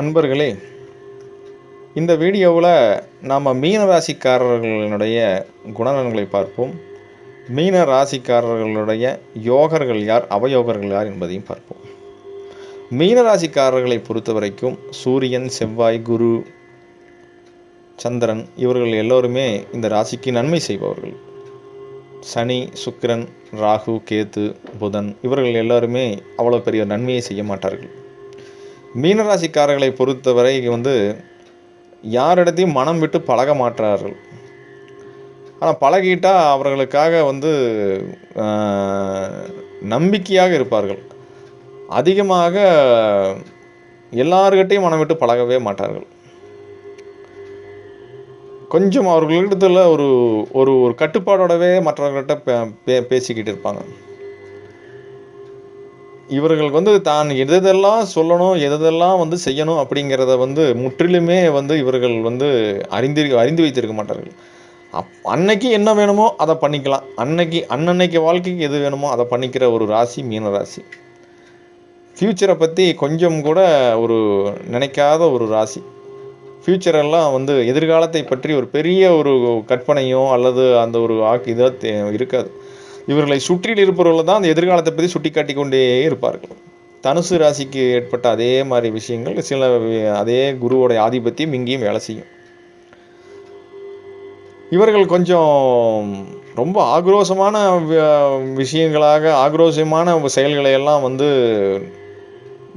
அன்பர்களே இந்த வீடியோவில் நாம் மீன ராசிக்காரர்களுடைய குணநலன்களை பார்ப்போம். மீன ராசிக்காரர்களுடைய யோகர்கள் யார் அவயோகர்கள் யார் என்பதையும் பார்ப்போம். மீன ராசிக்காரர்களை பொறுத்த வரைக்கும் சூரியன் செவ்வாய் குரு சந்திரன் இவர்கள் எல்லோருமே இந்த ராசிக்கு நன்மை செய்பவர்கள். சனி சுக்கிரன் ராகு கேத்து புதன் இவர்கள் எல்லாருமே அவ்வளோ பெரிய நன்மையை செய்ய மாட்டார்கள். மீனராசிக்காரர்களை பொறுத்தவரை வந்து யாரிடத்தையும் மனம் விட்டு பழக மாட்டார்கள். ஆனால் பழகிட்டால் அவர்களுக்காக வந்து நம்பிக்கையாக இருப்பார்கள். அதிகமாக எல்லார்கிட்டையும் மனம் விட்டு பழகவே மாட்டார்கள். கொஞ்சம் அவர்களிடத்தில் ஒரு ஒரு ஒரு கட்டுப்பாடோடவே மற்றவர்கள்ட்ட பே- பே- பேசிக்கிட்டு இருப்பாங்க. இவர்களுக்கு வந்து தான் எதெல்லாம் சொல்லணும் எதெல்லாம் வந்து செய்யணும் அப்படிங்கிறத வந்து முற்றிலுமே வந்து இவர்கள் வந்து அறிந்து அறிந்து வைத்திருக்க மாட்டார்கள். அப் அன்னைக்கு என்ன வேணுமோ அதை பண்ணிக்கலாம். அன்னைக்கு அன்னன்னைக்கு வாழ்க்கைக்கு எது வேணுமோ அதை பண்ணிக்கிற ஒரு ராசி மீன ராசி. ஃப்யூச்சரை பற்றி கொஞ்சம் கூட ஒரு நினைக்காத ஒரு ராசி. ஃப்யூச்சரெல்லாம் வந்து எதிர்காலத்தை பற்றி ஒரு பெரிய ஒரு கற்பனையோ அல்லது அந்த ஒரு ஆக்கு இதோ தே- இருக்காது. இவர்களை சுற்றில் இருப்பவர்கள் தான் அந்த எதிர்காலத்தை பற்றி சுட்டி காட்டி கொண்டே இருப்பார்கள். தனுசு ராசிக்கு ஏற்பட்ட அதே மாதிரி விஷயங்கள் சில அதே குருவோடைய ஆதிபத்தியம் இங்கேயும் வேலை செய்யும். இவர்கள் கொஞ்சம் ரொம்ப ஆக்ரோஷமான விஷயங்களாக ஆக்ரோஷமான செயல்களை எல்லாம் வந்து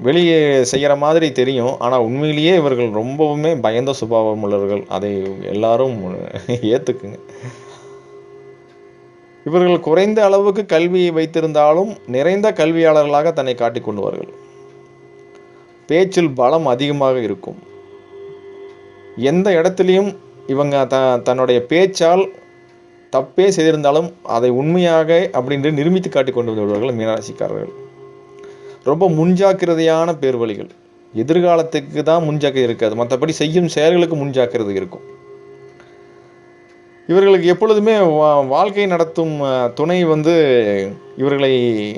வெளியே செய்கிற மாதிரி தெரியும். ஆனால் உண்மையிலேயே இவர்கள் ரொம்பவுமே பயந்த சுபாவம் உள்ளவர்கள் அதை எல்லாரும் ஏற்றுக்குங்க இவர்கள் குறைந்த அளவுக்கு கல்வி வைத்திருந்தாலும் நிறைந்த கல்வியாளர்களாக தன்னை காட்டிக் கொண்டுவார்கள் பேச்சில் பலம் அதிகமாக இருக்கும். எந்த இடத்துலையும் இவங்க த தன்னுடைய பேச்சால் தப்பே செய்திருந்தாலும் அதை உண்மையாக அப்படின்னு நிரூபித்து காட்டிக் கொண்டு வருவார்கள் மீனராசிக்காரர்கள். ரொம்ப முன்ஜாக்கிரதையான பேர்வழிகள். எதிர்காலத்துக்கு தான் முன்ஜாக்கிரதை இருக்காது மற்றபடி செய்யும் செயல்களுக்கு முன்ஜாக்கிரதை இருக்கும். இவர்களுக்கு எப்பொழுதுமே வா- வாழ்க்கை நடத்தும் துணை வந்து இவர்களை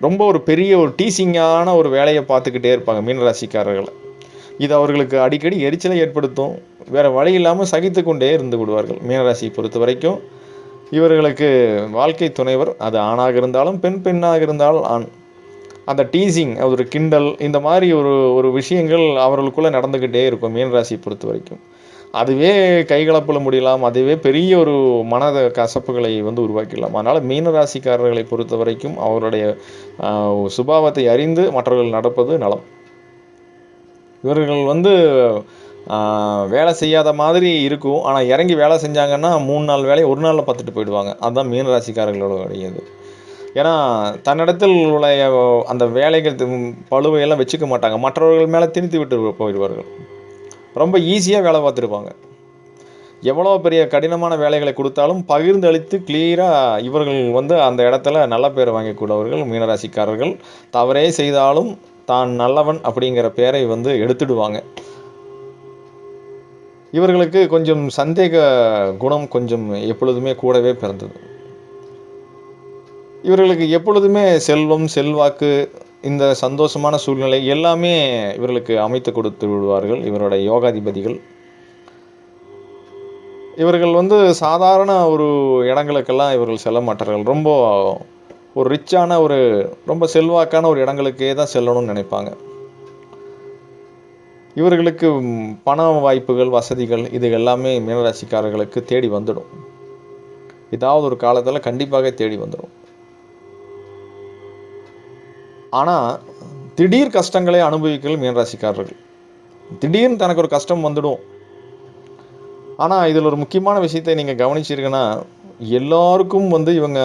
ரொம்ப ஒரு பெரிய ஒரு டீசிங்கான ஒரு வேலையை பார்த்துக்கிட்டே இருப்பாங்க மீனராசிக்காரர்களை. இது அவர்களுக்கு அடிக்கடி எரிச்சலை ஏற்படுத்தும். வேறு வழி இல்லாமல் சகித்து கொண்டே இருந்து விடுவார்கள் மீனராசியை பொறுத்த வரைக்கும். இவர்களுக்கு வாழ்க்கை துணைவர் அது ஆணாக இருந்தாலும் பெண் பெண்ணாக இருந்தாலும் ஆண். அந்த டீசிங் ஒரு கிண்டல் இந்த மாதிரி ஒரு ஒரு விஷயங்கள் அவர்களுக்குள்ளே நடந்துக்கிட்டே இருக்கும் மீனராசியை பொறுத்த வரைக்கும். அதுவே கைகலப்பில் முடியலாம். அதுவே பெரிய ஒரு மனத கசப்புகளை வந்து உருவாக்கிடலாம். அதனால் மீனராசிக்காரர்களை பொறுத்த வரைக்கும் அவருடைய சுபாவத்தை அறிந்து மற்றவர்கள் நடப்பது நலம். இவர்கள் வந்து வேலை செய்யாத மாதிரி இருக்கும். ஆனால் இறங்கி வேலை செஞ்சாங்கன்னா மூணு நாள் வேலையை ஒரு நாளில் பார்த்துட்டு போயிடுவாங்க. அதுதான் மீனராசிக்காரர்களோட இது ஏன்னா தன்னிடத்தில் உள்ள அந்த வேலைகள் பழுவையெல்லாம் வச்சுக்க மாட்டாங்க. மற்றவர்கள் மேலே திணித்து விட்டு போயிடுவார்கள். ரொம்ப ஈஸியாக வேலை பார்த்துருப்பாங்க. எவ்வளோ பெரிய கடினமான வேலைகளை கொடுத்தாலும் பகிர்ந்து அளித்து கிளியராக இவர்கள் வந்து அந்த இடத்துல நல்ல பேர் வாங்கக்கூடியவர்கள் மீனராசிக்காரர்கள். தவறே செய்தாலும் தான் நல்லவன் அப்படிங்கிற பேரை வந்து எடுத்துடுவாங்க. இவர்களுக்கு கொஞ்சம் சந்தேக குணம் கொஞ்சம் எப்பொழுதுமே கூடவே பிறந்தது. இவர்களுக்கு எப்பொழுதுமே செல்வம் செல்வாக்கு இந்த சந்தோஷமான சூழ்நிலை எல்லாமே இவர்களுக்கு அமைத்து கொடுத்து விடுவார்கள். இவருடைய யோகாதிபதிகள். இவர்கள் வந்து சாதாரண ஒரு இடங்களுக்கெல்லாம் இவர்கள் செல்ல மாட்டார்கள். ரொம்ப ஒரு ரிச்சான ஒரு ரொம்ப செல்வாக்கான ஒரு இடங்களுக்கே தான் செல்லணும்னு நினைப்பாங்க. இவர்களுக்கு பண வாய்ப்புகள் வசதிகள் இது எல்லாமே மீனராசிக்காரர்களுக்கு தேடி வந்துடும். ஏதாவது ஒரு காலத்தில் கண்டிப்பாக தேடி வந்துடும். ஆனால் திடீர் கஷ்டங்களை அனுபவிக்கல் மீனராசிக்காரர்கள் திடீர்னு தனக்கு ஒரு கஷ்டம் வந்துடும். ஆனால் இதில் ஒரு முக்கியமான விஷயத்தை நீங்கள் கவனிச்சிருக்கன்னா எல்லாருக்கும் வந்து இவங்க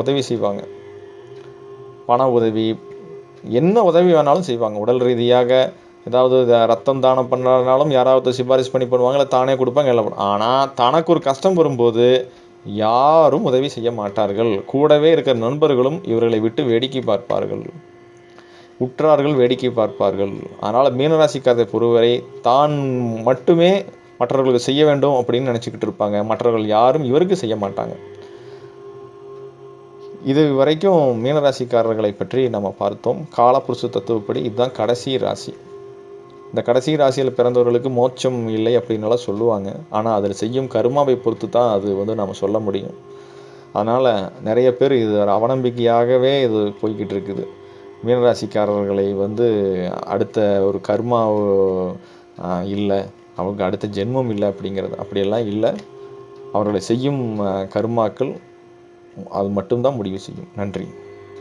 உதவி செய்வாங்க. பண உதவி என்ன உதவி வேணாலும் செய்வாங்க. உடல் ரீதியாக ஏதாவது ரத்தம் தானம் பண்ணுறதுனாலும் யாராவது சிபாரிசு பண்ணி பண்ணுவாங்க இல்லை தானே கொடுப்பாங்க எல்லாம் ஆனால் தனக்கு ஒரு கஷ்டம் வரும்போது யாரும் உதவி செய்ய மாட்டார்கள். கூடவே இருக்கிற நண்பர்களும் இவர்களை விட்டு வேடிக்கை பார்ப்பார்கள். உற்றார்கள் வேடிக்கை பார்ப்பார்கள். அதனால் மீனராசிக்காரத்தை பொறுவரை தான் மட்டுமே மற்றவர்களுக்கு செய்ய வேண்டும் அப்படின்னு நினச்சிக்கிட்டு இருப்பாங்க. மற்றவர்கள் யாரும் இவருக்கு செய்ய மாட்டாங்க. இது வரைக்கும் மீனராசிக்காரர்களை பற்றி நம்ம பார்த்தோம். காலப்புருஷ தத்துவப்படி இதுதான் கடைசி ராசி. இந்த கடைசி ராசியில் பிறந்தவர்களுக்கு மோட்சம் இல்லை அப்படின்னுலாம் சொல்லுவாங்க. ஆனால் அதில் செய்யும் கருமாவை பொறுத்து தான் அது வந்து நம்ம சொல்ல முடியும். அதனால் நிறைய பேர் இது அவநம்பிக்கையாகவே இது போய்கிட்டு இருக்குது. மீனராசிக்காரர்களை வந்து அடுத்த ஒரு கர்மா இல்லை. அவங்க அடுத்த ஜென்மம் இல்லை அப்படிங்கிறது. அப்படியெல்லாம் இல்லை. அவர்களை செய்யும் கர்மாக்கள் அது மட்டும்தான் முடிவு செய்யும். நன்றி.